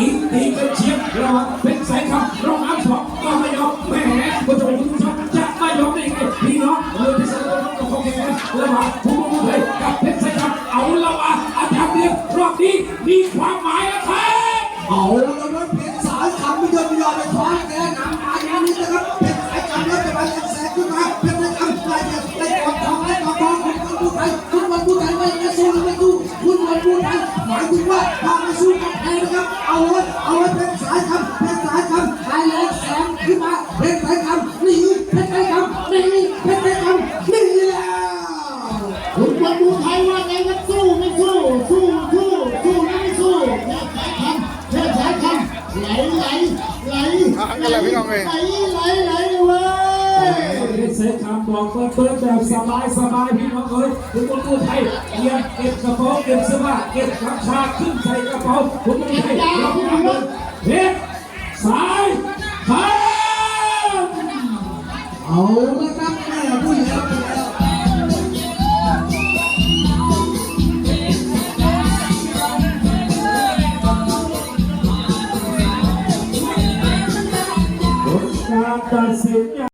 อินตีกันเชียงระวังเป็นสายคำรองอัพสองก็ไม่ยอมแหมผู้ชมผู้ชมจะไม่ยอมได้ไงพี่น้องเลยพิเศษเลยต้องขอแข่งกันระหว่างผู้บุกเลยกับเพชรสายคำเอาละวะอาจารย์เดียวรอบนี้มีความหมายนะครับเอาแล้วนะเพชรสายคำไม่ยอมไม่ยอมไปคว้าแกนำมาอย่างนี้นะครับเพชรสายคำแล้วจะมาแสงขึ้นมาเพชรสายคำไล่เนี่ยไล่กอดทองไล่กอดทองคุณวันผู้ไทยคุณวันผู้ไทยไม่ยังสู้ไม่สู้คุณวันผู้ไทยหมายถึงว่า นะครับเอาเลยเอาเลยเพชรสายคำเพชรสายคำไล่เลยแสงขึ้นมาเพชรสายคำหนีเพชรสายคำหนีเพชรสายคำหนีแล้วคุณคนดูไทยว่าไงว่าสู้ไม่สู้สู้สู้สู้แล้วไม่สู้แค่สายคำแค่สายคำไหลไหลไหลอะอะไรพี่น้องเอ้ยไหลไหลไหลเว้ยเพชรสายคำบอกเปิดเปิดแบบสบายสบายพี่น้องเอ้ยคุณคนผู้ไทยเตรียมเก็บกระเป๋าเก็บเสื้อผ้าเก็บกำชาขึ้นใส่กระเป๋าคุณผู้ไทย เทียบสายหาเอาละครับแม่ผู้หญิงตัดสิน